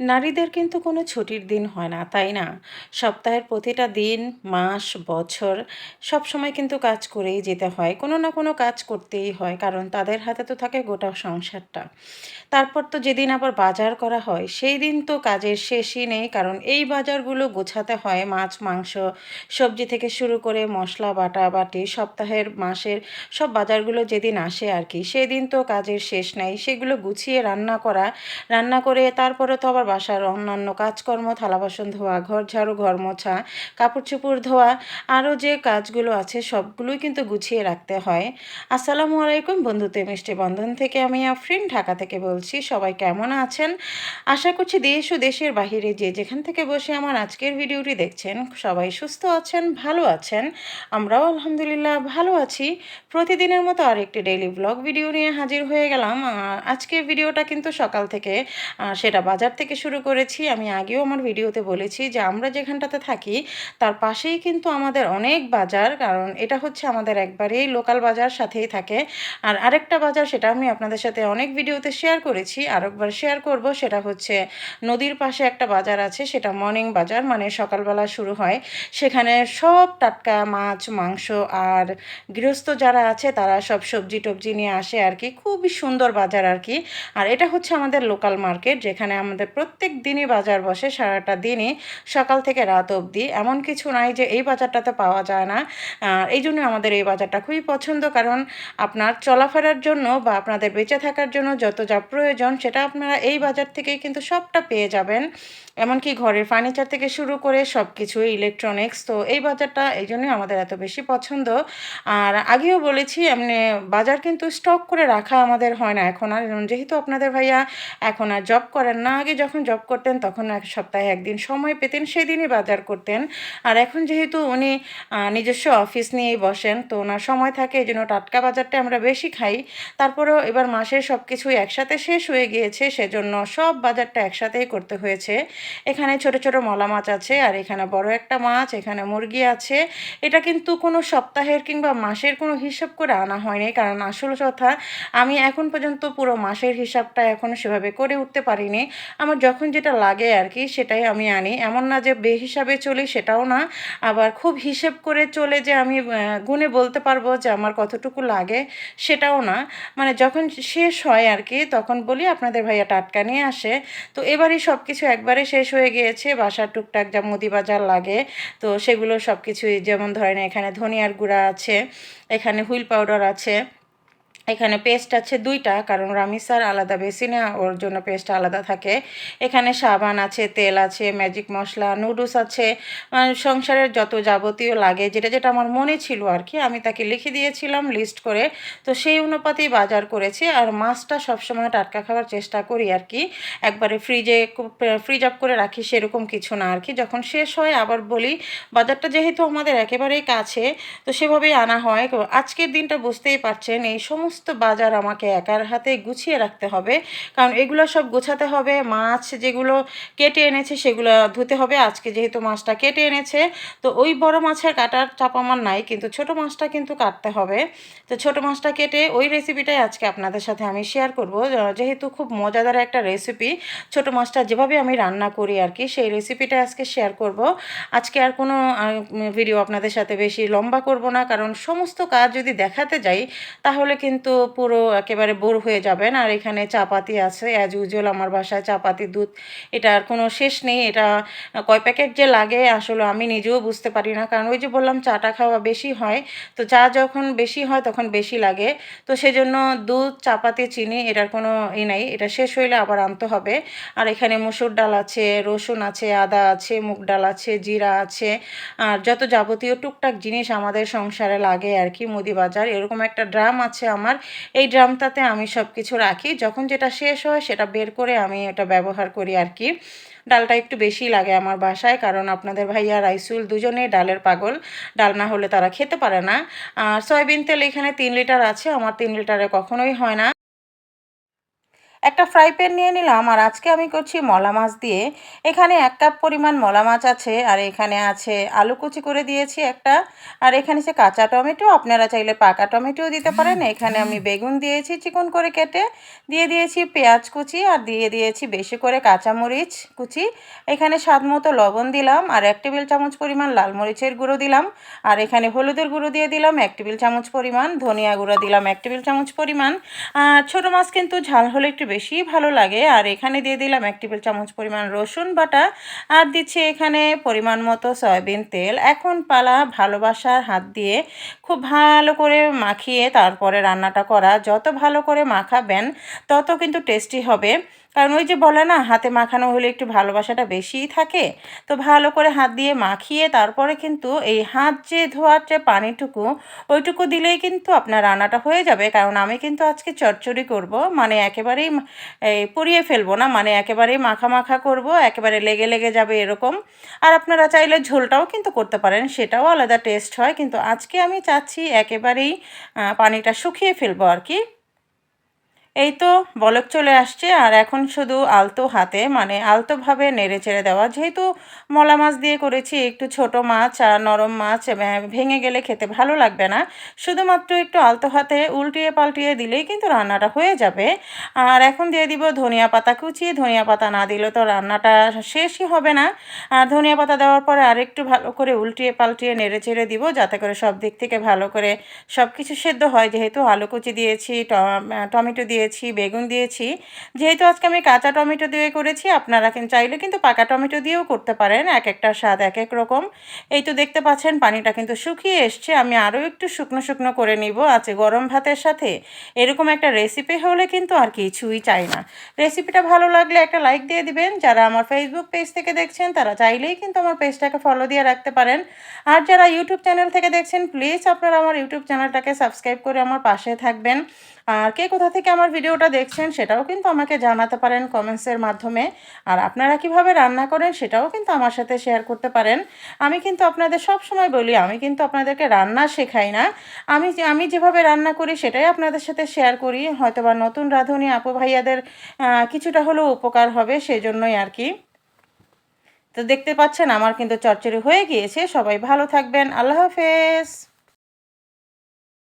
নারীদের কিন্তু কোনো ছুটির দিন হয় না, তাই না? সপ্তাহের প্রতিটা দিন, মাস, বছর সব সময় কিন্তু কাজ করেই যেতে হয়। কোনো না কোনো কাজ করতেই হয়। কারণ তাদের হাতে তো থাকে গোটা সংসারটা। তারপর তো যেদিন আবার বাজার করা হয়, সেই দিন তো কাজের শেষই নেই। কারণ এই বাজারগুলো গোছাতে হয় মাছ, মাংস, সবজি থেকে শুরু করে মশলা বাটা বাটি সপ্তাহের, মাসের সব বাজারগুলো যেদিন আসে আরকি, সেদিন তো কাজের শেষ নাই। সেগুলো গুছিয়ে রান্না করা, রান্না করে তারপরে তো আবার বাসার অন্যান্য কাজকর্ম, থালা বাসন ধোয়া, ঘর ঝাড়ু, ঘর মোছা, কাপড়-চোপড় ধোয়া, আরও যে কাজগুলো আছে সবগুলোই কিন্তু গুছিয়ে রাখতে হয়। আসসালামু আলাইকুম বন্ধুত্বে মিষ্টি বন্ধন থেকে আমি আফরিন ঢাকা থেকে বলছি। সবাই কেমন আছেন? আশা করছি দেশ ও দেশের বাহিরে যে যেখান থেকে বসে আমার আজকের ভিডিওটি দেখছেন সবাই সুস্থ আছেন, ভালো আছেন। আমরাও আলহামদুলিল্লাহ ভালো আছি। প্রতিদিনের মতো আরেকটি ডেইলি ব্লগ ভিডিও নিয়ে হাজির হয়ে গেলাম। আজকের ভিডিওটা কিন্তু সকাল থেকে সেটা বাজার থেকে শুরু করেছি। আমি আগেও আমার ভিডিওতে বলেছি যে আমরা যেখানটাতে থাকি তার পাশেই কিন্তু আমাদের অনেক বাজার। কারণ এটা হচ্ছে আমাদের একবারেই লোকাল বাজার সাথেই থাকে। আর আরেকটা বাজার সেটা আমি আপনাদের সাথে অনেক ভিডিওতে শেয়ার করেছি। আরেকবার শেয়ার করব সেটা হচ্ছে নদীর পাশে একটা বাজার আছে সেটা মর্নিং বাজার মানে সকালবেলা শুরু হয়। সেখানে সব টাটকা মাছ, মাংস আর গৃহস্থ যারা আছে তারা সব সবজি-টবজি নিয়ে আসে আর কি খুবই সুন্দর বাজার আর কি আর এটা হচ্ছে আমাদের লোকাল মার্কেট যেখানে আমাদের প্রত্যেক দিনই বাজার বসে, সারাটা দিনই সকাল থেকে রাত অবধি। এমন কিছু নাই যে এই বাজারটাতে পাওয়া যায় না। এই জন্য আমাদের এই বাজারটা খুবই পছন্দ কারণ আপনার চলাফেরার জন্য বা আপনাদের বেঁচে থাকার জন্য যত যা প্রয়োজন, সেটা আপনারা এই বাজার থেকেই কিন্তু সবটা পেয়ে যাবেন। এমনকি ঘরের ফার্নিচার থেকে শুরু করে সব কিছুই ইলেকট্রনিক্স। তো এই বাজারটা এই জন্যই আমাদের এত বেশি পছন্দ। আর আগেও বলেছি, এমনি বাজার কিন্তু স্টক করে রাখা আমাদের হয় না এখন আর। যেহেতু আপনাদের ভাইয়া এখন আর জব করেন না। আগে যখন জব করতেন তখন এক সপ্তাহে একদিন সময় পেতেন সেদিনই বাজার করতেন। আর এখন যেহেতু উনি নিজস্ব অফিস নিয়েই বসেন তো ওনার সময় থাকে এই জন্য টাটকা বাজারটা আমরা বেশি খাই। তারপরেও এবার মাসের সব কিছুই একসাথে শেষ হয়ে গিয়েছে সেজন্য সব বাজারটা একসাথেই করতে হয়েছে। এখানে ছোট, ছোট মলা মাছ আছে আর এখানে বড় একটা মাছ, এখানে মুরগি আছে। এটা কিন্তু কোনো সপ্তাহের কিংবা মাসের কোনো হিসাব করে আনা হয়নি। কারণ আসল কথা আমি এখন পর্যন্ত পুরো মাসের হিসাবটা এখন সেভাবে করে উঠতে পারিনি। আমার যখন যেটা লাগে আর কি সেটাই আমি আনি। এমন না যে বেহিসাবে চলি সেটাও না। আবার খুব হিসেব করে চলে যে আমি গুণে বলতে পারব যে আমার কতটুকু লাগে সেটাও না। মানে যখন শেষ হয় আর কি তখন বলি আপনাদের ভাইয়া টাটকা নিয়ে আসে। তো এবারই সব কিছু একবারে শেষ হয়ে গিয়েছে। বাসার টুকটাক যা মুদি বাজার লাগে তো সেগুলো সব কিছুই যেমন ধরেন এখানে ধনিয়ার গুঁড়া আছে, এখানে হুইল পাউডার আছে। এখানে পেস্ট আছে ২ টা কারণ রামিসার আলাদা বেসিনে ওর জন্য পেস্ট আলাদা থাকে। এখানে সাবান আছে, তেল আছে, ম্যাজিক মশলা নুডলস আছে। মানে সংসারের যত যাবতীয় লাগে যেটা, যেটা আমার মনে ছিল আর কি আমি তাকে লিখে দিয়েছিলাম লিস্ট করে। তো সেই অনুপাতেই বাজার করেছি। আর মাছটা সবসময় টাটকা খাওয়ার চেষ্টা করি আর কি একবারে ফ্রিজে ফ্রিজ আপ করে রাখি সেরকম কিছু না আর কি যখন শেষ হয় আবার বলি বাজারটা যেহেতু আমাদের একেবারেই কাছে তো সেভাবেই আনা হয়। আজকের দিনটা বুঝতেই পারছেন এই সমস্ত বাজার আমাকে একার হাতে গুছিয়ে রাখতে হবে। কারণ এগুলো সব গোছাতে হবে। মাছ যেগুলো কেটে এনেছে সেগুলো ধুতে হবে। আজকে যেহেতু মাছটা কেটে এনেছে, তো ওই বড় মাছের কাটার চাপ আমার নাই, কিন্তু ছোট মাছটা কিন্তু কাটতে হবে। তো ছোট মাছটা কেটে ওই রেসিপিটাই আজকে আপনাদের সাথে আমি শেয়ার করব। যেহেতু খুব মজাদার একটা রেসিপি ছোট মাছটা যেভাবে আমি রান্না করি আর কি সেই রেসিপিটা আজকে শেয়ার করব। আজকে আর কোনো ভিডিও আপনাদের সাথে বেশি লম্বা করব না। কারণ সমস্ত কাজ যদি দেখাতে যাই, তাহলে কিন্তু পুরো একেবারে বোর হয়ে যাবেন। আর এখানে চাপাতি আছে অ্যাজ ইউজুয়াল আমার বাসায় চাপাতি দুধ এটার কোনো শেষ নেই। এটা কয় প্যাকেট যে লাগে আসলে আমি নিজেও বুঝতে পারি না। কারণ ওই যে বললাম চাটা খাওয়া বেশি হয়। তো চা যখন বেশি হয় তখন বেশি লাগে। তো সেজন্য দুধ, চাপাতি, চিনি এটার কোনো ই নাই। এটা শেষ হইলে আবার আনতে হবে। আর এখানে মুসুর ডাল আছে, রসুন আছে, আদা আছে, মুগ ডাল আছে, জিরা আছে। আর যত যাবতীয় টুকটাক জিনিস আমাদের সংসারে লাগে আর কি মুদি বাজার। এরকম একটা ড্রাম আছে আমার। এই ড্রামটাতে আমি সব কিছু রাখি। যখন যেটা শেষ হয়, সেটা বের করে আমি এটা ব্যবহার করি আর কি ডালটা একটু বেশি লাগে আমার বাসায়, কারণ আপনাদের ভাইয়া রাইসুল দুজনে ডালের পাগল। ডাল না হলে তারা খেতে পারে না। আর সয়াবিন তেল এখানে তিন লিটার আছে। আমার তিন লিটারে কখনোই হয় না। একটা ফ্রাই প্যান নিয়ে নিলাম আর আজকে আমি করছি মলা মাছ দিয়ে। এখানে এক কাপ পরিমাণ মলা মাছ আছে আর এখানে আছে আলু কুচি করে দিয়েছি একটা। আর এখানে সে কাঁচা টমেটো, আপনারা চাইলে পাকা টমেটোও দিতে পারেন। এখানে আমি বেগুন দিয়েছি চিকন করে কেটে। দিয়ে দিয়েছি পেঁয়াজ কুচি আর দিয়ে দিয়েছি বেশি করে কাঁচামরিচ কুচি। এখানে স্বাদ মতো লবণ দিলাম আর এক টেবিল চামচ পরিমাণ লাল মরিচের গুঁড়ো দিলাম। আর এখানে হলুদের গুঁড়ো দিয়ে দিলাম এক টেবিল চামচ পরিমাণ ধনিয়া গুঁড়ো দিলাম এক টেবিল চামচ পরিমাণ। আর ছোটো মাছ কিন্তু ঝাল হলে একটু বেশি ভালো লাগে। আর এখানে দিয়ে দিলাম এক টেবিল চামচ পরিমাণ রসুন বাটা। আর দিচ্ছি এখানে পরিমাণ মতো সয়াবিন তেল। এখন পালা ভালোবাসার হাত দিয়ে খুব ভালো করে মাখিয়ে তারপরে রান্নাটা করা। যত ভালো করে মাখাবেন, তত কিন্তু টেস্টি হবে। কারণ ওই যে বলে না, হাতে মাখানো হলে একটু ভালোবাসাটা বেশিই থাকে। তো ভালো করে হাত দিয়ে মাখিয়ে তারপরে কিন্তু এই হাত যে ধোয়ার যে পানিটুকু, ওইটুকু দিলেই কিন্তু আপনার রান্নাটা হয়ে যাবে। কারণ আমি কিন্তু আজকে চচ্চড়ি করব মানে একেবারেই পুড়িয়ে ফেলব না মানে একেবারেই মাখা মাখা করব, একেবারে লেগে লেগে যাবে এরকম। আর আপনারা চাইলে ঝোলটাও কিন্তু করতে পারেন, সেটাও আলাদা টেস্ট হয়। কিন্তু আজকে আমি চাচ্ছি একেবারেই পানিটা শুকিয়ে ফেলব আর কি। এই তো বলক চলে আসছে, আর এখন শুধু আলতো হাতে মানে আলতোভাবে নেড়ে চেড়ে দেওয়া। যেহেতু মলা মাছ দিয়ে করেছি, একটু ছোট মাছ আর নরম মাছ ভেঙে গেলে খেতে ভালো লাগবে না। শুধুমাত্র একটু আলতো হাতে উল্টিয়ে পাল্টিয়ে দিলেই কিন্তু রান্নাটা হয়ে যাবে। আর এখন দিয়ে দিব ধনিয়া পাতা কুচিয়ে ধনিয়া পাতা না দিলে তো রান্নাটা শেষই হবে না। আর ধনিয়া পাতা দেওয়ার পরে আরেকটু ভালো করে উল্টিয়ে পাল্টিয়ে নেড়ে চেড়ে দিব, যাতে করে সব দিক থেকে ভালো করে সব কিছু সেদ্ধ হয়। যেহেতু আলু কুচি দিয়েছি টমেটো দিয়ে দিয়েছি, বেগুন দিয়েছি। যেহেতু আজকে আমি কাঁচা টমেটো দিয়ে করেছি, আপনারা কিন্তু চাইলে কিন্তু পাকা টমেটো দিয়েও করতে পারেন এক একটা স্বাদ এক এক রকম। এই তো দেখতে পাচ্ছেন, পানিটা কিন্তু শুকিয়ে এসছে, আমি আরও একটু শুকনো শুকনো করে নিব আছে গরম ভাতের সাথে। এরকম একটা রেসিপি হলে কিন্তু আর কিছুই চাই না। রেসিপিটা ভালো লাগলে একটা লাইক দিয়ে দিবেন, যারা আমার ফেসবুক পেজ থেকে দেখছেন, তারা চাইলেই কিন্তু আমার পেজটাকে ফলো দিয়ে রাখতে পারেন। আর যারা ইউটিউব চ্যানেল থেকে দেখছেন প্লিজ আপনারা আমার ইউটিউব চ্যানেলটাকে সাবস্ক্রাইব করে আমার পাশে থাকবেন। আর কে কোথা থেকে আমার ভিডিওটা দেখছেন সেটাও কিন্তু আমাকে জানাতে পারেন কমেন্টসের মাধ্যমে। আর আপনারা কীভাবে রান্না করেন সেটাও কিন্তু আমার সাথে শেয়ার করতে পারেন। আমি কিন্তু আপনাদের সব সময় বলি, আমি কিন্তু আপনাদেরকে রান্না শেখাই না। আমি আমি যেভাবে রান্না করি সেটাই আপনাদের সাথে শেয়ার করি। হয়তো বা নতুন রাঁধুনি আপু ভাইয়াদের কিছুটা হলেও উপকার হবে সেই জন্যই আর কি। তো দেখতে পাচ্ছেন আমার কিন্তু চরচড়ি হয়ে গিয়েছে। সবাই ভালো থাকবেন। আল্লাহ হাফেজ।